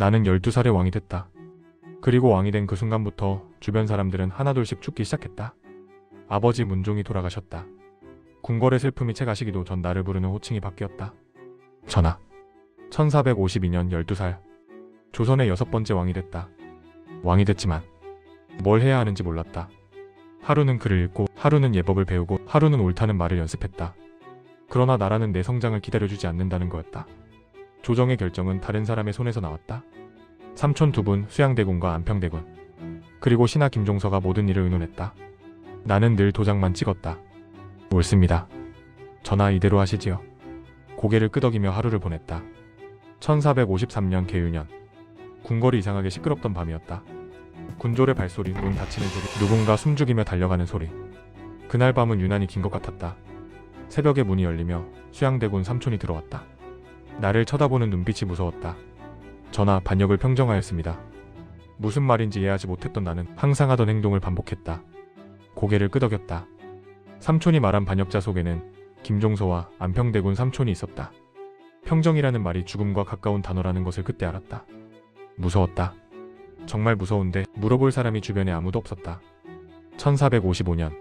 나는 12살의 왕이 됐다. 그리고 왕이 된 그 순간부터 주변 사람들은 하나둘씩 죽기 시작했다. 아버지 문종이 돌아가셨다. 궁궐의 슬픔이 채 가시기도 전 나를 부르는 호칭이 바뀌었다. 전하. 1452년 12살. 조선의 여섯 번째 왕이 됐다. 왕이 됐지만 뭘 해야 하는지 몰랐다. 하루는 글을 읽고 하루는 예법을 배우고 하루는 옳다는 말을 연습했다. 그러나 나라는 내 성장을 기다려주지 않는다는 거였다. 조정의 결정은 다른 사람의 손에서 나왔다. 삼촌 두 분 수양대군과 안평대군 그리고 신하 김종서가 모든 일을 의논했다. 나는 늘 도장만 찍었다. 옳습니다. 전하 이대로 하시지요. 고개를 끄덕이며 하루를 보냈다. 1453년 개유년 궁궐이 이상하게 시끄럽던 밤이었다. 군졸의 발소리, 문 닫히는 소리, 누군가 숨죽이며 달려가는 소리. 그날 밤은 유난히 긴 것 같았다. 새벽에 문이 열리며 수양대군 삼촌이 들어왔다. 나를 쳐다보는 눈빛이 무서웠다. 전하 반역을 평정하였습니다. 무슨 말인지 이해하지 못했던 나는 항상 하던 행동을 반복했다. 고개를 끄덕였다. 삼촌이 말한 반역자 속에는 김종서와 안평대군 삼촌이 있었다. 평정이라는 말이 죽음과 가까운 단어라는 것을 그때 알았다. 무서웠다. 정말 무서운데 물어볼 사람이 주변에 아무도 없었다. 1455년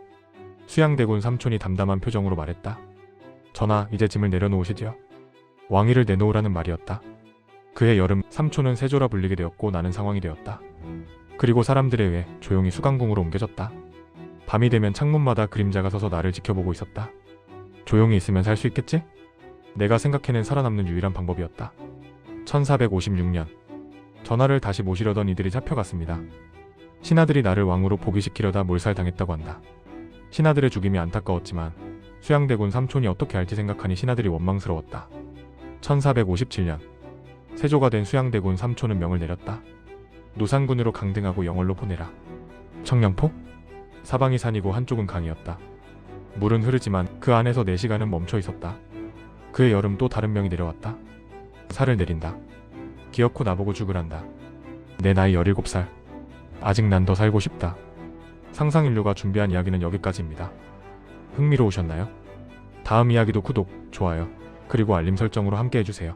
수양대군 삼촌이 담담한 표정으로 말했다. 전하 이제 짐을 내려놓으시지요. 왕위를 내놓으라는 말이었다. 그해 여름 삼촌은 세조라 불리게 되었고 나는 상황이 되었다. 그리고 사람들에 의해 조용히 수강궁으로 옮겨졌다. 밤이 되면 창문마다 그림자가 서서 나를 지켜보고 있었다. 조용히 있으면 살 수 있겠지? 내가 생각해낸 살아남는 유일한 방법이었다. 1456년 전하를 다시 모시려던 이들이 잡혀갔습니다. 신하들이 나를 왕으로 복위시키려다 몰살당했다고 한다. 신하들의 죽임이 안타까웠지만 수양대군 삼촌이 어떻게 할지 생각하니 신하들이 원망스러웠다. 1457년 세조가 된 수양대군 삼촌은 명을 내렸다. 노산군으로 강등하고 영월로 보내라. 청량포? 사방이 산이고 한쪽은 강이었다. 물은 흐르지만 그 안에서 4시간은 멈춰 있었다. 그의 여름 또 다른 명이 내려왔다. 살을 내린다. 기어코 나보고 죽으란다. 내 나이 17살. 아직 난 더 살고 싶다. 상상인류가 준비한 이야기는 여기까지입니다. 흥미로우셨나요? 다음 이야기도 구독, 좋아요, 그리고 알림 설정으로 함께 해주세요.